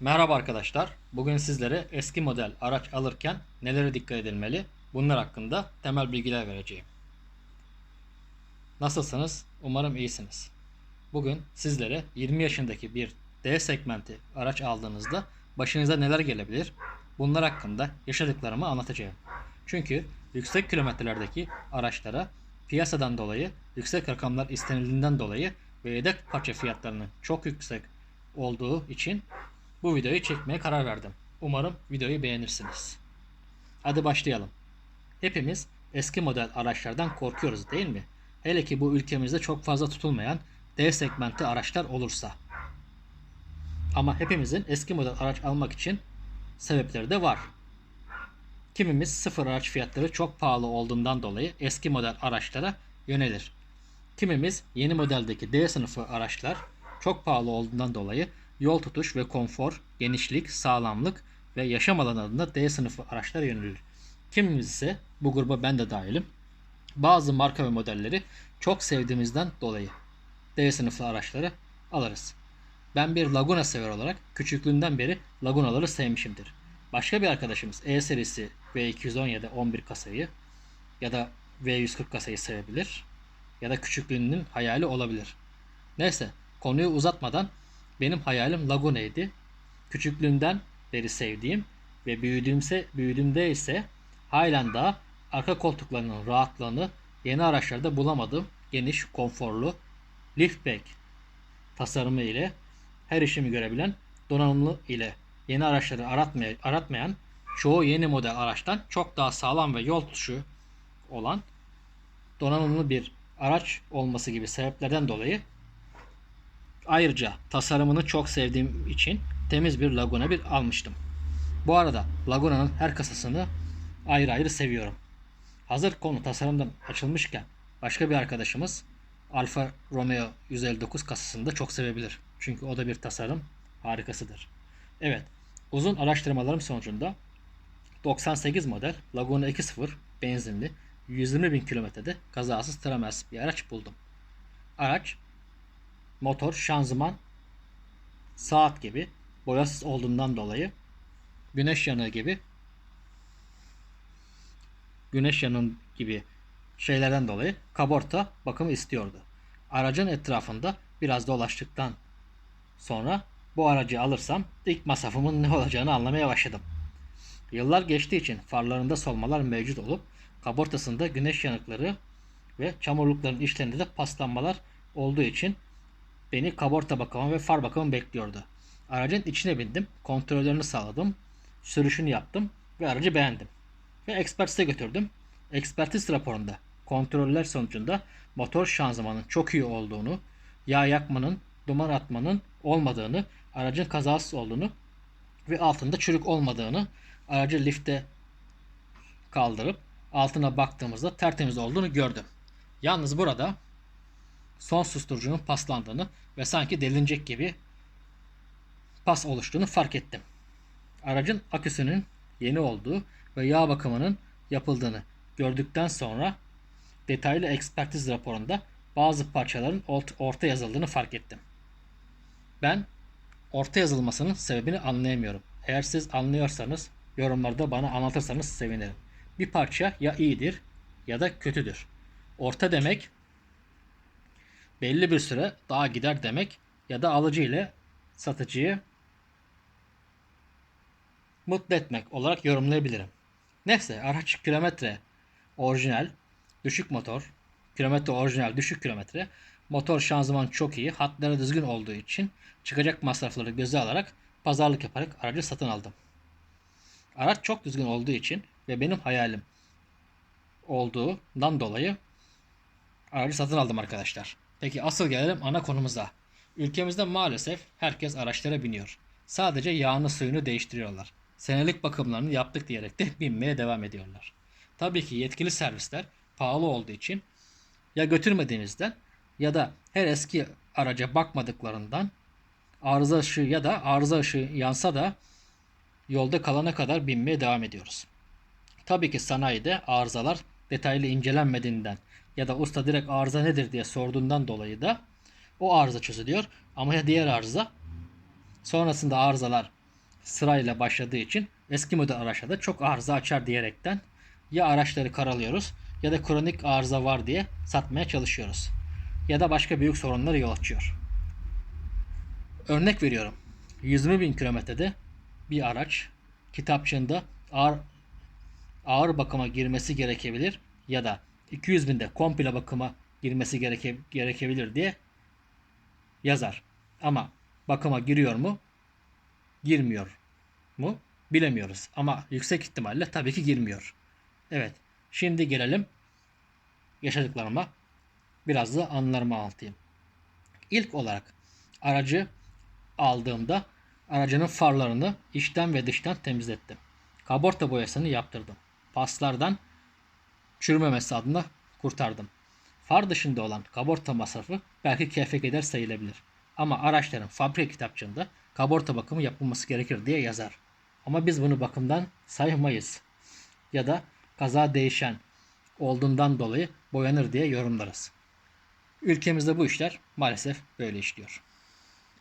Merhaba arkadaşlar. Bugün sizlere eski model araç alırken nelere dikkat edilmeli? Bunlar hakkında temel bilgiler vereceğim. Nasılsınız? Umarım iyisiniz. Bugün sizlere 20 yaşındaki bir D segmenti araç aldığınızda başınıza neler gelebilir? Bunlar hakkında yaşadıklarımı anlatacağım. Çünkü yüksek kilometrelerdeki araçlara piyasadan dolayı yüksek rakamlar istenildiğinden dolayı ve yedek parça fiyatlarının çok yüksek olduğu için bu videoyu çekmeye karar verdim. Umarım videoyu beğenirsiniz. Hadi başlayalım. Hepimiz eski model araçlardan korkuyoruz değil mi? Hele ki bu ülkemizde çok fazla tutulmayan D segmenti araçlar olursa. Ama hepimizin eski model araç almak için sebepleri de var. Kimimiz sıfır araç fiyatları çok pahalı olduğundan dolayı eski model araçlara yönelir. Kimimiz yeni modeldeki D sınıfı araçlar çok pahalı olduğundan dolayı yol tutuş ve konfor, genişlik, sağlamlık ve yaşam alanı adına D sınıfı araçlara yönelir. Kimimiz ise bu gruba ben de dahilim. Bazı marka ve modelleri çok sevdiğimizden dolayı D sınıflı araçları alırız. Ben bir Laguna sever olarak küçüklüğümden beri Laguna'ları sevmişimdir. Başka bir arkadaşımız E serisi V217 11 kasayı ya da V140 kasayı sevebilir ya da küçüklüğünün hayali olabilir. Neyse konuyu uzatmadan benim hayalim Laguna'ydı. Küçüklüğümden beri sevdiğim ve büyüdüğümse büyüdüğümde ise halen daha arka koltuklarının rahatlığını yeni araçlarda bulamadığım geniş, konforlu liftback tasarımı ile her işimi görebilen donanımlı ile yeni araçları aratmaya, aratmayan çoğu yeni model araçtan çok daha sağlam ve yol tutuşu olan donanımlı bir araç olması gibi sebeplerden dolayı ayrıca tasarımını çok sevdiğim için temiz bir Laguna bir almıştım. Bu arada Laguna'nın her kasasını ayrı ayrı seviyorum. Hazır konu tasarımdan açılmışken başka bir arkadaşımız Alfa Romeo 159 kasasını da çok sevebilir. Çünkü o da bir tasarım harikasıdır. Evet, uzun araştırmalarım sonucunda 98 model Laguna 2.0 benzinli 120 bin kilometrede kazasız tramels bir araç buldum. Araç motor, şanzıman, saat gibi boyasız olduğundan dolayı güneş yanığı gibi güneş yanığı gibi şeylerden dolayı kaborta bakımı istiyordu. Aracın etrafında biraz dolaştıktan sonra bu aracı alırsam ilk masrafımın ne olacağını anlamaya başladım. Yıllar geçtiği için farlarında solmalar mevcut olup kabortasında güneş yanıkları ve çamurlukların içlerinde de paslanmalar olduğu için beni kaborta bakımı ve far bakımı bekliyordu. Aracın içine bindim, kontrollerini sağladım, sürüşünü yaptım ve aracı beğendim. Ve ekspertize götürdüm. Ekspertiz raporunda kontroller sonucunda motor şanzımanın çok iyi olduğunu, yağ yakmanın, duman atmanın olmadığını, aracın kazasız olduğunu ve altında çürük olmadığını, aracı lifte kaldırıp altına baktığımızda tertemiz olduğunu gördüm. Yalnız burada son susturucunun paslandığını ve sanki delinecek gibi pas oluştuğunu fark ettim. Aracın aküsünün yeni olduğu ve yağ bakımının yapıldığını gördükten sonra detaylı ekspertiz raporunda bazı parçaların orta yazıldığını fark ettim. Ben orta yazılmasının sebebini anlayamıyorum. Eğer siz anlıyorsanız yorumlarda bana anlatırsanız sevinirim. Bir parça ya iyidir ya da kötüdür. Orta demek belli bir süre daha gider demek ya da alıcı ile satıcıyı mutlu etmek olarak yorumlayabilirim. Neyse araç kilometre orijinal düşük motor kilometre orijinal düşük kilometre motor şanzıman çok iyi hatları düzgün olduğu için çıkacak masrafları göze alarak pazarlık yaparak aracı satın aldım. Araç çok düzgün olduğu için ve benim hayalim olduğundan dolayı aracı satın aldım arkadaşlar. Peki asıl gelelim ana konumuza. Ülkemizde maalesef herkes araçlara biniyor. Sadece yağını suyunu değiştiriyorlar. Senelik bakımlarını yaptık diyerek de binmeye devam ediyorlar. Tabii ki yetkili servisler pahalı olduğu için ya götürmediğinizden ya da her eski araca bakmadıklarından arıza ışığı ya da arıza ışığı yansa da yolda kalana kadar binmeye devam ediyoruz. Tabii ki sanayide arızalar detaylı incelenmediğinden ya da usta direkt arıza nedir diye sorduğundan dolayı da o arıza çözülüyor. Ama ya diğer arıza sonrasında arızalar sırayla başladığı için eski model araçlarda çok arıza açar diyerekten ya araçları karalıyoruz ya da kronik arıza var diye satmaya çalışıyoruz. Ya da başka büyük sorunlara yol açıyor. Örnek veriyorum. 120 bin kilometrede bir araç kitapçığında ağır, ağır bakıma girmesi gerekebilir ya da 200 binde komple bakıma girmesi gereke, gerekebilir diye yazar. Ama bakıma giriyor mu? Girmiyor mu? Bilemiyoruz. Ama yüksek ihtimalle tabii ki girmiyor. Evet. Şimdi gelelim yaşadıklarıma. Biraz da anılarımı anlatayım. İlk olarak aracı aldığımda aracının farlarını içten ve dıştan temizlettim. Kaborta boyasını yaptırdım. Paslardan çürümemesi adına kurtardım. Far dışında olan kaborta masrafı belki kefek eder sayılabilir. Ama araçların fabrika kitapçığında kaborta bakımı yapılması gerekir diye yazar. Ama biz bunu bakımdan saymayız. Ya da kaza değişen olduğundan dolayı boyanır diye yorumlarız. Ülkemizde bu işler maalesef böyle işliyor.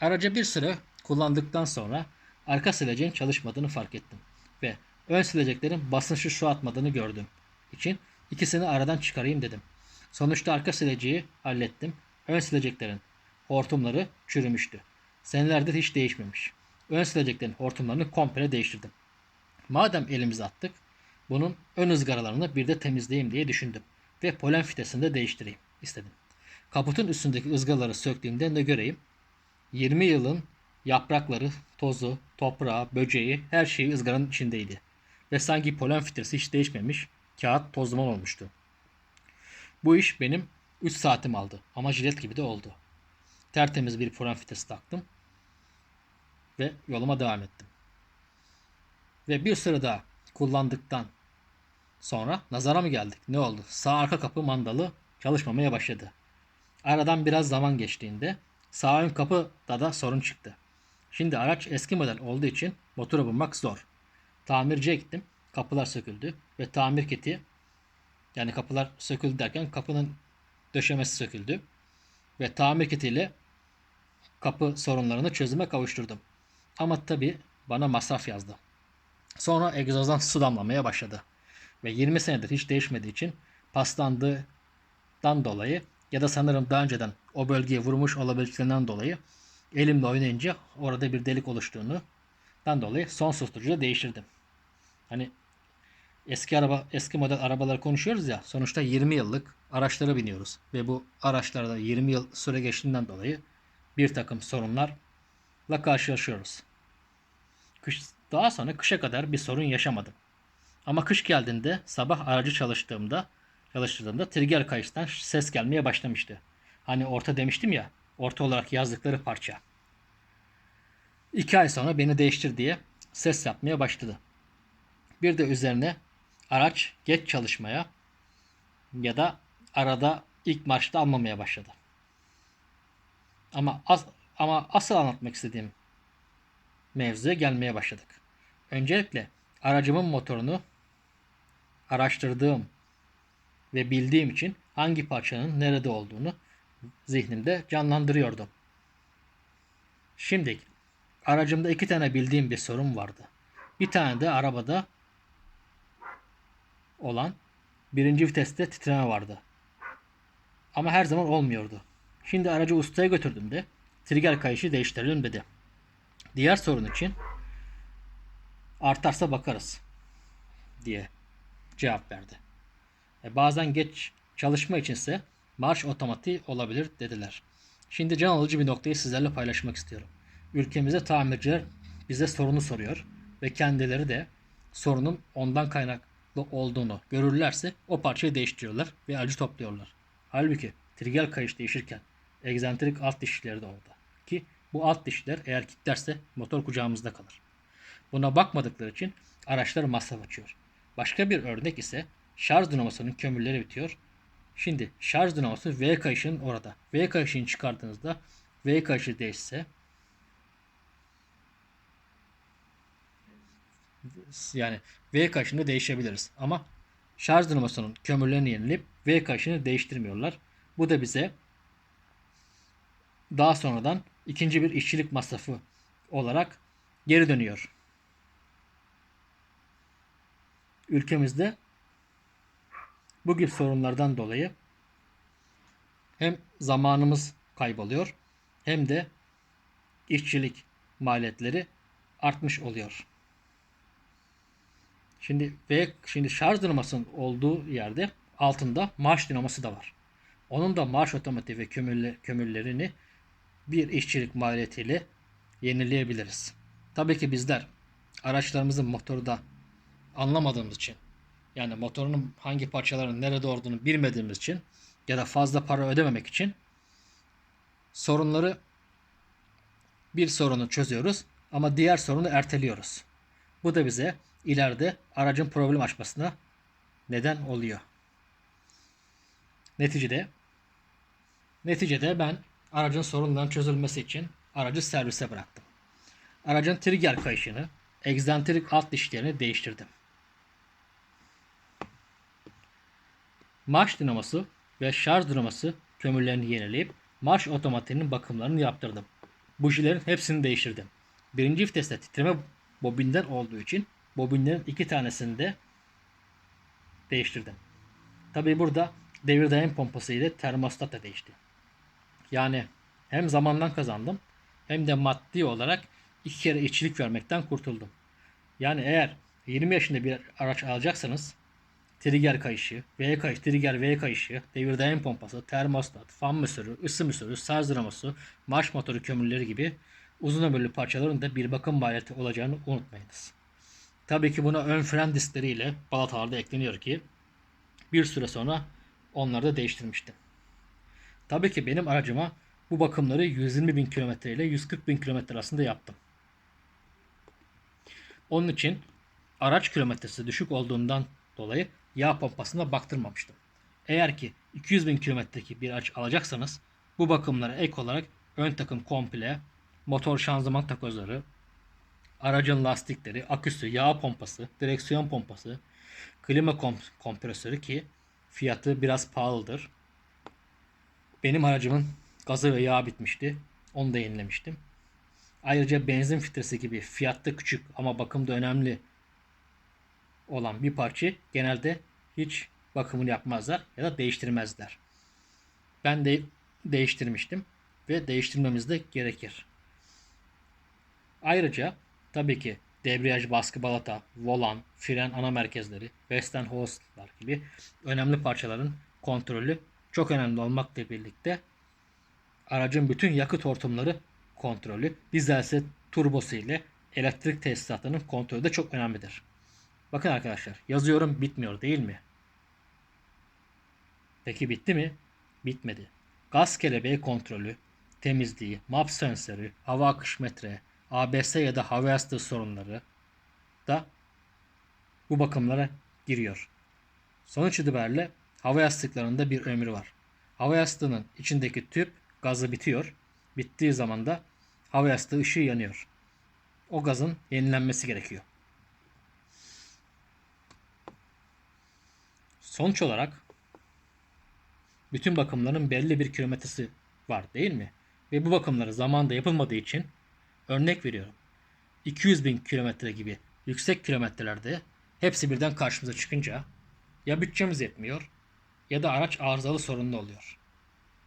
Aracı bir süre kullandıktan sonra arka sileceğin çalışmadığını fark ettim ve ön sileceklerin basınçlı su atmadığını gördüm için ikisini aradan çıkarayım dedim. Sonuçta arka sileceği hallettim. Ön sileceklerin hortumları çürümüştü. Senelerdir hiç değişmemiş. Ön sileceklerin hortumlarını komple değiştirdim. Madem elimizi attık, bunun ön ızgaralarını bir de temizleyeyim diye düşündüm ve polen fitesini de değiştireyim istedim. Kaputun üstündeki ızgaraları söktüğümde ne göreyim? 20 yılın yaprakları, tozu, toprağı, böceği her şeyi ızgaranın içindeydi. Ve sanki polen filtresi hiç değişmemiş, kağıt toz duman olmuştu. Bu iş benim 3 saatim aldı ama jilet gibi de oldu. Tertemiz bir polen filtresi taktım ve yoluma devam ettim. Ve bir süre daha kullandıktan sonra nazara mı geldik? Ne oldu? Sağ arka kapı mandalı çalışmamaya başladı. Aradan biraz zaman geçtiğinde sağ ön kapıda da sorun çıktı. Şimdi araç eski model olduğu için motoru bulmak zor. Tamirciye gittim. Kapılar söküldü ve tamir kiti yani kapılar söküldü derken kapının döşemesi söküldü ve tamir kitiyle kapı sorunlarını çözüme kavuşturdum. Ama tabi bana masraf yazdı. Sonra egzozdan su damlamaya başladı. Ve 20 senedir hiç değişmediği için paslandığından dolayı ya da sanırım daha önceden o bölgeye vurmuş olabileceğinden dolayı elimle oynayınca orada bir delik oluştuğunu dan dolayı son susturucuyu değiştirdim. Hani eski araba eski model arabaları konuşuyoruz ya sonuçta 20 yıllık araçlara biniyoruz ve bu araçlarda 20 yıl süre geçtiğinden dolayı bir takım sorunlarla karşılaşıyoruz. Kış, daha sonra kışa kadar bir sorun yaşamadım. Ama kış geldiğinde sabah aracı çalıştığımda çalıştırdığımda trigger kayıştan ses gelmeye başlamıştı. Hani orta demiştim ya orta olarak yazdıkları parça. İki ay sonra beni değiştir diye ses yapmaya başladı. Bir de üzerine araç geç çalışmaya ya da arada ilk marşta almamaya başladı. Ama as, ama asıl anlatmak istediğim mevzuya gelmeye başladık. Öncelikle aracımın motorunu araştırdığım ve bildiğim için hangi parçanın nerede olduğunu zihnimde canlandırıyordum. Şimdi aracımda iki tane bildiğim bir sorun vardı. Bir tane de arabada olan birinci viteste titreme vardı. Ama her zaman olmuyordu. Şimdi aracı ustaya götürdüm de trigger kayışı değiştirelim dedi. Diğer sorun için artarsa bakarız diye cevap verdi. E bazen geç çalışma içinse marş otomatiği olabilir dediler. Şimdi can alıcı bir noktayı sizlerle paylaşmak istiyorum. Ülkemizde tamirciler bize sorunu soruyor ve kendileri de sorunun ondan kaynaklı olduğunu görürlerse o parçayı değiştiriyorlar ve acı topluyorlar. Halbuki trigger kayış değişirken egzantrik alt dişleri de orada. Ki bu alt dişler eğer kilitlerse motor kucağımızda kalır. Buna bakmadıkları için araçlar masraf açıyor. Başka bir örnek ise şarj dinamosunun kömürleri bitiyor. Şimdi şarj dinamosu V kayışının orada. V kayışını çıkardığınızda V kayışı değişse yani V kayışını değişebiliriz. Ama şarj dinamosunun kömürlerini yenileyip V kayışını değiştirmiyorlar. Bu da bize daha sonradan ikinci bir işçilik masrafı olarak geri dönüyor. ülkemizde bu gibi sorunlardan dolayı hem zamanımız kayboluyor hem de işçilik maliyetleri artmış oluyor. Şimdi ve şimdi şarj dinamasının olduğu yerde altında marş dinaması da var. Onun da marş otomatiği ve kömürle, kömürlerini bir işçilik maliyetiyle yenileyebiliriz. Tabii ki bizler araçlarımızın motoru da anlamadığımız için yani motorunun hangi parçaların nerede olduğunu bilmediğimiz için ya da fazla para ödememek için sorunları bir sorunu çözüyoruz ama diğer sorunu erteliyoruz. Bu da bize ileride aracın problem açmasına neden oluyor. Neticede neticede ben aracın sorunların çözülmesi için aracı servise bıraktım. Aracın trigger kayışını, egzantrik alt dişlerini değiştirdim. Marş dinaması ve şarj dinaması kömürlerini yenileyip marş otomatiğinin bakımlarını yaptırdım. Bujilerin hepsini değiştirdim. Birinci viteste titreme bobinden olduğu için bobinlerin iki tanesini de değiştirdim. Tabii burada devir daim pompası ile termostat da değişti. Yani hem zamandan kazandım hem de maddi olarak iki kere işçilik vermekten kurtuldum. Yani eğer 20 yaşında bir araç alacaksanız trigger kayışı, V kayış, trigger V kayışı, devir daim pompası, termostat, fan müsörü, ısı müsörü, sarz dinamosu, marş motoru kömürleri gibi uzun ömürlü parçaların da bir bakım maliyeti olacağını unutmayınız. Tabii ki buna ön fren diskleriyle balatalarda ekleniyor ki bir süre sonra onları da değiştirmiştim. Tabii ki benim aracıma bu bakımları 120 bin kilometre ile 140 bin kilometre arasında yaptım. Onun için araç kilometresi düşük olduğundan dolayı yağ pompasına baktırmamıştım. Eğer ki 200 bin kilometredeki bir araç alacaksanız bu bakımlara ek olarak ön takım komple, motor şanzıman takozları, aracın lastikleri, aküsü, yağ pompası, direksiyon pompası, klima komp- kompresörü ki fiyatı biraz pahalıdır. Benim aracımın gazı ve yağı bitmişti. Onu da yenilemiştim. Ayrıca benzin filtresi gibi fiyatta küçük ama bakımda önemli olan bir parça genelde hiç bakımını yapmazlar ya da değiştirmezler. Ben de değiştirmiştim ve değiştirmemiz de gerekir. Ayrıca tabii ki debriyaj baskı balata, volan, fren ana merkezleri, Western hostlar gibi önemli parçaların kontrolü çok önemli olmakla birlikte aracın bütün yakıt hortumları kontrolü, dizelse turbosu ile elektrik tesisatının kontrolü de çok önemlidir. Bakın arkadaşlar yazıyorum bitmiyor değil mi? Peki bitti mi? Bitmedi. Gaz kelebeği kontrolü, temizliği, map sensörü, hava akış metre, ABS ya da hava yastığı sorunları da bu bakımlara giriyor. Sonuç itibariyle hava yastıklarında bir ömrü var. Hava yastığının içindeki tüp gazı bitiyor. Bittiği zaman da hava yastığı ışığı yanıyor. O gazın yenilenmesi gerekiyor. Sonuç olarak bütün bakımların belli bir kilometresi var değil mi? Ve bu bakımları zamanda yapılmadığı için örnek veriyorum. 200 bin kilometre gibi yüksek kilometrelerde hepsi birden karşımıza çıkınca ya bütçemiz yetmiyor ya da araç arızalı sorunlu oluyor.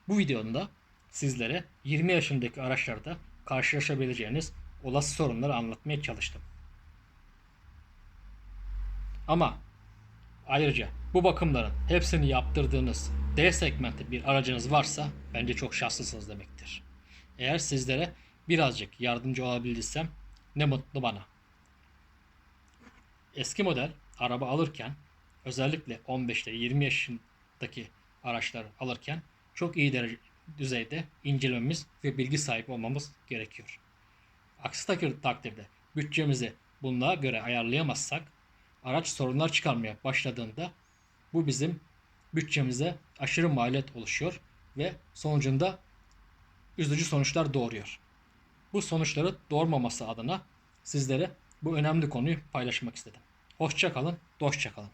Bu videonda sizlere 20 yaşındaki araçlarda karşılaşabileceğiniz olası sorunları anlatmaya çalıştım. Ama ayrıca bu bakımların hepsini yaptırdığınız D segmenti bir aracınız varsa bence çok şanslısınız demektir. Eğer sizlere birazcık yardımcı olabildiysem ne mutlu bana. Eski model araba alırken özellikle 15 ile 20 yaşındaki araçları alırken çok iyi derece, düzeyde incelememiz ve bilgi sahibi olmamız gerekiyor. Aksi takdirde bütçemizi bunlara göre ayarlayamazsak araç sorunlar çıkarmaya başladığında bu bizim bütçemize aşırı maliyet oluşuyor ve sonucunda üzücü sonuçlar doğuruyor. Bu sonuçları doğurmaması adına sizlere bu önemli konuyu paylaşmak istedim. Hoşça kalın, dostça kalın.